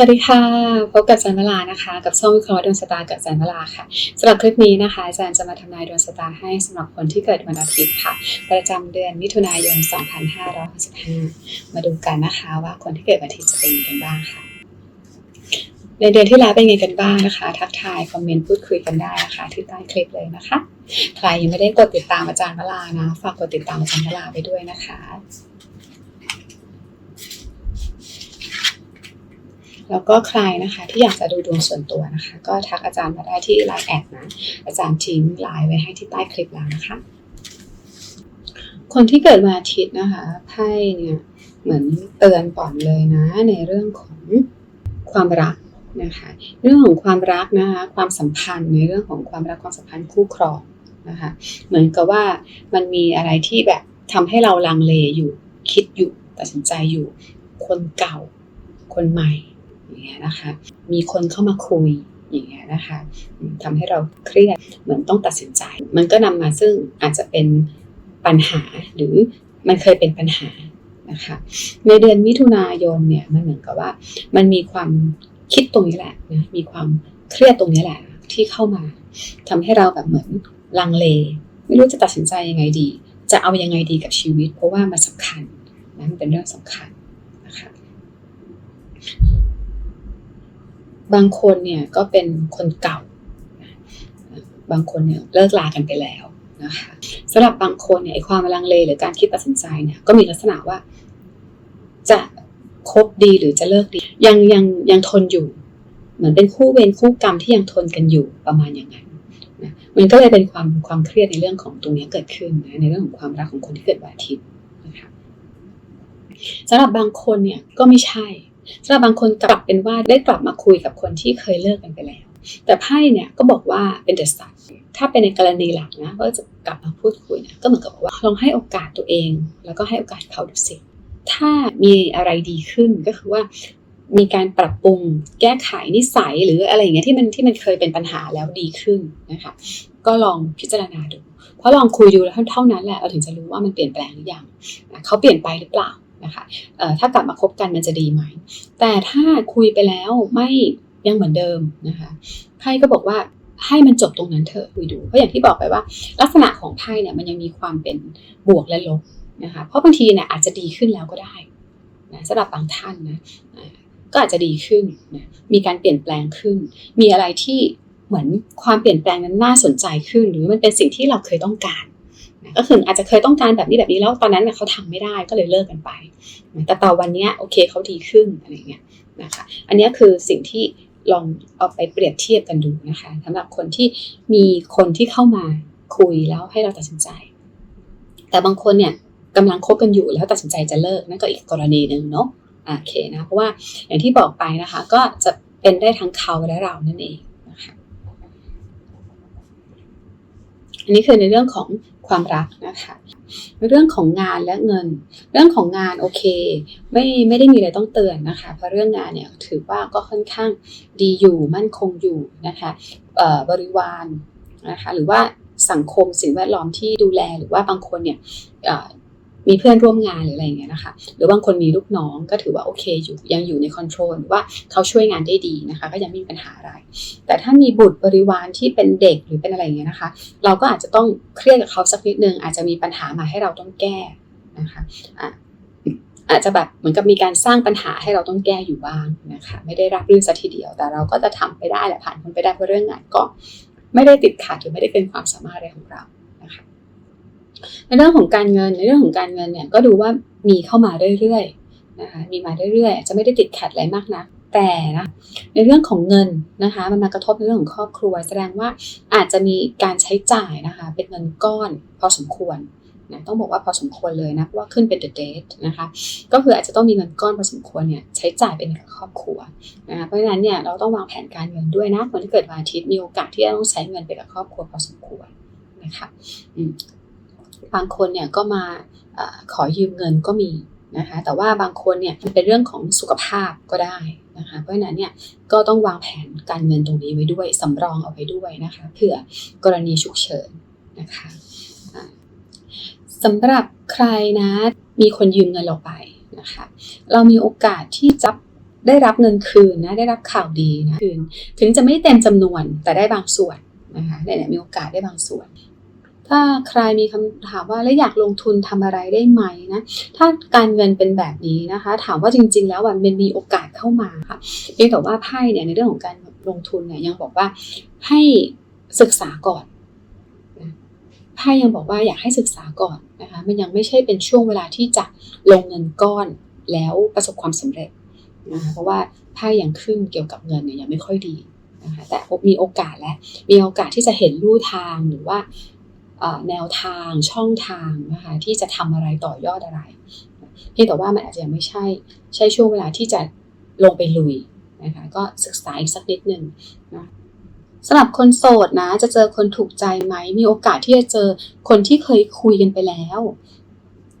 สวัสดีค่ะ พบกับจันวลานะคะ กับช่องวิเคราะห์ดวงชะตากับจันวลาค่ะสำหรับคลิปนี้นะคะอาจารย์จะมาทำนายดวงชะตาให้สำหรับคนที่เกิดวันอาทิตย์ค่ะ ประจำเดือนมิถุนายน 2565 มาดูกันนะคะว่าคนที่เกิดวันอาทิตย์จะเป็นยังไงกันบ้างค่ะ ในเดือนที่แล้วเป็นไงกันบ้างนะคะ ทักทายคอมเมนต์พูดคุยกันได้นะคะ ที่ใต้คลิปเลยนะคะ ใครยังไม่ได้กดติดตามอาจารย์วลานะฝากกดติดตามอาจารย์วลาไปด้วยนะคะ แล้วก็ใครนะคะที่อยากจะดูดวงส่วนตัวนะคะ ก็ทักอาจารย์มาได้ที่ไลน์แอดนะอาจารย์ทิ้งไลน์ไว้ให้ที่ใต้คลิปแล้วนะคะ คนที่เกิดวันอาทิตย์นะคะไพ่เนี่ยเหมือนเตือนก่อนเลยนะ ในเรื่องของความรักนะคะเรื่องของความรักนะคะความสัมพันธ์ในเรื่องของความรักความสัมพันธ์คู่ครองนะคะเหมือนกับว่ามันมีอะไรที่แบบทำให้เราลังเลอยู่คิดอยู่ตัดสินใจอยู่ คนเก่า คนใหม่ อย่างเงี้ยนะคะ มีคนเข้ามาคุยอย่างเงี้ยนะคะอืมทำให้เราเครียดเหมือนต้องตัดสินใจ มันก็นำมาซึ่งอาจจะเป็นปัญหาหรือมันเคยเป็นปัญหานะคะในเดือนมิถุนายนเนี่ยมันเหมือนกับว่า มันมีความคิดตรงนี้แหละนะมีความเครียดตรงนี้แหละที่เข้ามาทำให้เราแบบเหมือนลังเล ไม่รู้จะตัดสินใจยังไงดี จะเอายังไงดีกับชีวิต เพราะว่ามันสำคัญนะมันเป็นเรื่องสำคัญนะคะ บางคนเนี่ยก็เป็นคนเก่า บางคนเนี่ยเลิกลากันไปแล้วนะคะสำหรับบางคนเนี่ยไอ้ความลังเลหรือการคิดตัดสินใจเนี่ยก็มีลักษณะว่าจะคบดีหรือจะเลิกดี ยังยังยังทนอยู่ เหมือนเป็นคู่เวรคู่กรรมที่ยังทนกันอยู่ประมาณอย่างนั้นนะมันก็เลยเป็นความความเครียดในเรื่องของตรงนี้เกิดขึ้นนะในเรื่องของความรักของคนที่เกิดวันอาทิตย์นะคะสำหรับบางคนเนี่ยก็ไม่ใช่ สำหรับบางคนกลับเป็นว่าได้กลับมาคุยกับคนที่เคยเลิกกันไปแล้ว แต่ไพ่เนี่ยก็บอกว่าเป็นเดอะสตาร์ถ้าเป็นในกรณีหลักนะว่าจะกลับมาพูดคุยเนี่ยก็เหมือนกับว่าลองให้โอกาสตัวเอง แล้วก็ให้โอกาสเขาดูสิถ้ามีอะไรดีขึ้นก็คือว่ามีการปรับปรุงแก้ไขนิสัยหรืออะไรอย่างเงี้ยที่มันที่มันเคยเป็นปัญหาแล้วดีขึ้นนะคะก็ลองพิจารณาดู เพราะลองคุยดูแล้วเท่านั้นแหละเราถึงจะรู้ว่ามันเปลี่ยนแปลงหรือยังเขาเปลี่ยนไปหรือเปล่า นะคะถ้ากลับมาคบกันมันจะดีไหม แต่ถ้าคุยไปแล้วไม่ยังเหมือนเดิมนะคะไพ่ก็บอกว่าให้มันจบตรงนั้นเถอะคุยดูเพราะอย่างที่บอกไปว่า ลักษณะของไพ่เนี่ยมันยังมีความเป็นบวกและลบนะคะเพราะบางทีเนี่ยอาจจะดีขึ้นแล้วก็ได้นะสำหรับบางท่านนะก็อาจจะดีขึ้นนะมีการเปลี่ยนแปลงขึ้น มีอะไรที่เหมือนความเปลี่ยนแปลงนั้นน่าสนใจขึ้น หรือมันเป็นสิ่งที่เราเคยต้องการ ก็คืออาจจะเคยต้องการแบบนี้แบบนี้แล้วตอนนั้นเขาทำไม่ได้ก็เลยเลิกกันไป แต่ต่อวันนี้โอเคเขาดีขึ้นอะไรเงี้ยนะคะอันนี้คือสิ่งที่ลองเอาไปเปรียบเทียบกันดูนะคะสำหรับคนที่มีคนที่เข้ามาคุยแล้วให้เราตัดสินใจ แต่บางคนเนี่ยกำลังคบกันอยู่แล้วตัดสินใจจะเลิกนั่นก็อีกกรณีหนึ่งเนาะอะโอเคนะเพราะว่าอย่างที่บอกไปนะคะก็จะเป็นได้ทั้งเขาและเรานั่นเองนะคะอันนี้คือในเรื่องของ ความรักนะคะเรื่องของงานและเงิน เรื่องของงานโอเค ไม่ไม่ได้มีอะไรต้องเตือนนะคะ เพราะเรื่องงานเนี่ยถือว่าก็ค่อนข้างดีอยู่มั่นคงอยู่นะคะบริวารนะคะหรือว่าสังคมสิ่งแวดล้อมที่ดูแลหรือว่าบางคนเนี่ย มีเพื่อนร่วมงานหรืออะไรอย่างเงี้ยนะคะ หรือบางคนมีลูกน้องก็ถือว่าโอเคอยู่ยังอยู่ในคอนโทรลว่าเขาช่วยงานได้ดีนะคะ ก็ยังไม่มีปัญหาอะไร แต่ถ้ามีบุตรบริวารที่เป็นเด็กหรือเป็นอะไรอย่างเงี้ยนะคะ เราก็อาจจะต้องเครียดกับเขาสักนิดนึงอาจจะมีปัญหามาให้เราต้องแก้นะคะอะอาจจะแบบเหมือนกับมีการสร้างปัญหาให้เราต้องแก้อยู่บ้างนะคะ ไม่ได้รับรื่นสัทีเดียว แต่เราก็จะทำไปได้แหละผ่านพ้นไปได้เพราะเรื่องงานก็ไม่ได้ติดขัดหรือไม่ได้เป็นความสามารถอะไรของเรานะคะ ในเรื่องของการเงินในเรื่องของการเงินเนี่ยก็ดูว่ามีเข้ามาเรื่อยๆนะคะมีมาเรื่อยๆอาจจะไม่ได้ติดขัดอะไรมากนะแต่นะในเรื่องของเงินนะคะมันมากระทบในเรื่องของครอบครัว แสดงว่าอาจจะมีการใช้จ่ายนะคะเป็นเงินก้อนพอสมควรนะต้องบอกว่าพอสมควรเลยนะเพราะว่าขึ้นเป็น the date นะคะก็คืออาจจะต้องมีเงินก้อนพอสมควรเนี่ยใช้จ่ายเป็นกับครอบครัวนะเพราะฉะนั้นเนี่ยเราต้องวางแผนการเงินด้วยนะคนที่เกิดวันอาทิตย์มีโอกาสที่จะต้องใช้เงินไปกับครอบครัวพอสมควรนะคะ บางคนเนี่ยก็มาอขอยืมเงินก็มีนะคะแต่ว่าบางคนเนี่ยมันเป็นเรื่องของสุขภาพก็ได้นะคะเพราะฉะนั้นเนี่ยก็ต้องวางแผนการเงินตรงนี้ไว้ด้วยสำรองเอาไว้ด้วยนะคะเผื่อกรณีฉุกเฉินนะคะสำหรับใครนะมีคนยืมเงินเราไปนะคะเรามีโอกาสที่จะได้รับเงินคืนนะได้รับข่าวดีนะคืนถึงจะไม่เต็มจำนวนแต่ได้บางส่วนนะคะเนี่ยมีโอกาสได้บางส่วน ถ้าใครมีคำถามว่าแล้วอยากลงทุนทำอะไรได้ไหมนะถ้าการเงินเป็นแบบนี้นะคะ ถามว่าจริง ๆ แล้วมันมีโอกาสเข้ามาค่ะเพียงแต่ว่าไพ่เนี่ยในเรื่องของการลงทุนเนี่ยยังบอกว่าให้ศึกษาก่อนไพ่ยังบอกว่าอยากให้ศึกษาก่อนนะคะมันยังไม่ใช่เป็นช่วงเวลาที่จะลงเงินก้อนแล้วประสบความสำเร็จนะคะเพราะว่าไพ่ยังขึ้นเกี่ยวกับเงินเนี่ยยังไม่ค่อยดีนะคะแต่พบมีโอกาสแล้วมีโอกาสที่จะเห็นลู่ทางหรือว่า แนวทางช่องทางนะคะที่จะทำอะไรต่อยอดอะไรเพียงแต่ว่ามันอาจจะยังไม่ใช่ ใช่ช่วงเวลาที่จะลงไปลุยนะคะก็ศึกษาอีกสักนิดหนึ่งนะสำหรับคนโสดนะ จะเจอคนถูกใจไหม มีโอกาสที่จะเจอคนที่เคยคุยกันไปแล้ว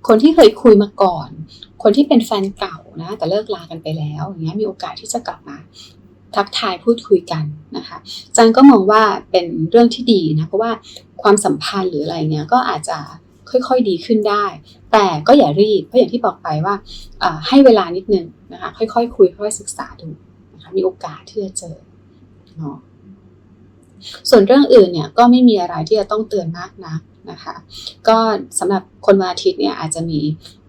คนที่เคยคุยมาก่อน คนที่เป็นแฟนเก่านะแต่เลิกลากันไปแล้วอย่างเงี้ยมีโอกาสที่จะกลับมาทักทายพูดคุยกันนะคะจันก็มองว่าเป็นเรื่องที่ดีนะเพราะว่า ความสัมพันธ์หรืออะไรเงี้ยก็อาจจะค่อยๆดีขึ้นได้ แต่ก็อย่ารีบเพราะอย่างที่บอกไปว่าให้เวลานิดนึงนะคะค่อยๆคคุยค่อยๆศึกษาดูนะคะมีโอกาสที่จะเจอเนาะส่วนเรื่องอื่นเนี่ยก็ไม่มีอะไรที่จะต้องเตือนมากนะ นะคะก็สำหรับคนวันอาทิตย์เนี่ยอาจจะมี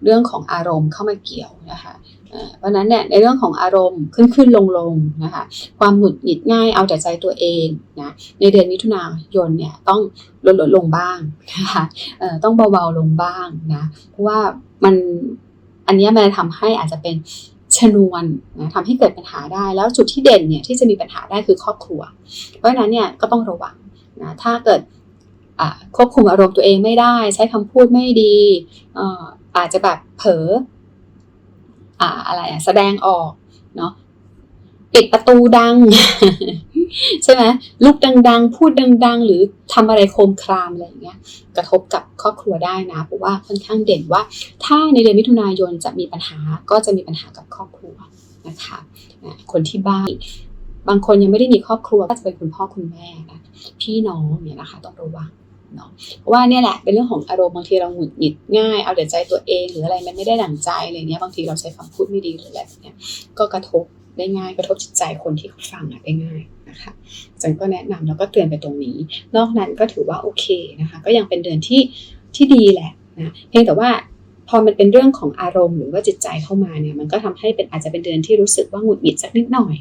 เรื่องของอารมณ์เข้ามาเกี่ยวนะคะเพราะนั้นเนี่ยในเรื่องของอารมณ์ขึ้นขึ้นลงลงนะคะความหงุดหงิดง่ายเอาแต่ใจตัวเองนะในเดือนมิถุนายนเนี่ยต้องลดลดลงบ้างนะคะต้องเบาๆลงบ้างนะเพราะว่ามันอันนี้มันทำให้อาจจะเป็นชนวนนะทำให้เกิดปัญหาได้แล้วจุดที่เด่นเนี่ยที่จะมีปัญหาได้คือครอบครัว เพราะฉะนั้นเนี่ยก็ต้องระวังนะถ้าเกิด ควบคุมอารมณ์ตัวเองไม่ได้ ใช้คำพูดไม่ดีอาจจะแบบเผลออะไรแสดงออกเนาะปิดประตูดัง ใช่ไหมลุกดัง ๆ พูดดัง ๆ หรือทำอะไรโคมครามอะไรอย่างเงี้ย กระทบกับครอบครัวได้นะเพราะว่าค่อนข้างเด่นว่า ถ้าในเดือนมิถุนายนจะมีปัญหาก็จะมีปัญหากับครอบครัวนะคะคนที่บ้านบางคนยังไม่ได้มีครอบครัวก็จะเป็นคุณพ่อคุณแม่นะพี่น้องเนี่ยนะคะต้องระวัง เนาะเพราะว่าเนี่ยแหละเป็นเรื่องของอารมณ์บางทีเราหงุดหงิดง่ายเอาแต่ใจตัวเองหรืออะไรมันไม่ได้ดั่งใจอะไรเงี้ยบางทีเราใช้คำพูดไม่ดีหรืออะไรแบบเนี้ยก็กระทบได้ง่ายกระทบจิตใจคนที่เขาฟังได้ง่ายนะคะจันก็แนะนำแล้วก็เตือนไปตรงนี้ นอกนั้นก็ถือว่าโอเคนะคะ ก็ยังเป็นเดือนที่ที่ดีแหละนะเพียงแต่ว่าพอมันเป็นเรื่องของอารมณ์หรือว่าจิตใจเข้ามาเนี่ยมันก็ทำให้เป็นอาจจะเป็นเดือนที่รู้สึกว่าหงุดหงิดสักนิดหน่อย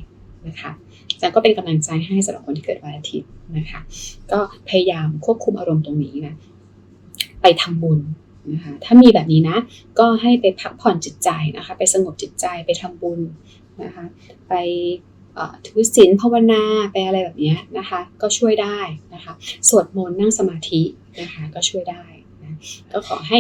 นะคะจันก็เป็นกำลังใจให้สำหรับคนที่เกิดวันอาทิตย์นะคะ ก็พยายามควบคุมอารมณ์ตรงนี้นะไปทำบุญนะคะถ้ามีแบบนี้นะ ก็ให้ไปพักผ่อนจิตใจนะคะ ไปสงบจิตใจไปทำบุญนะคะ ไปถือศีลภาวนาไปอะไรแบบนี้นะคะ ก็ช่วยได้นะคะ สวดมนต์นั่งสมาธินะคะ ก็ช่วยได้ ก็ขอให้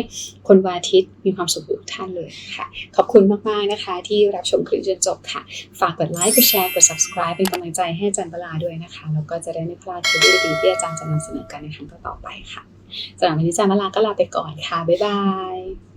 คนวาทิตมีความสุขทุกท่านเลยค่ะ ขอบคุณมาก ๆ นะคะ ที่รับชมคลิปจนจบค่ะ ฝากกดไลค์ กดแชร์ กด subscribe เป็นกำลังใจให้อาจารย์เวลาด้วยนะคะ แล้วก็จะได้ไม่พลาดคลิปดีๆที่อาจารย์จะนำเสนอกันในครั้งต่อไปค่ะสำหรับวันนี้อาจารย์เวลาก็ลาไปก่อนค่ะ บ๊ายบาย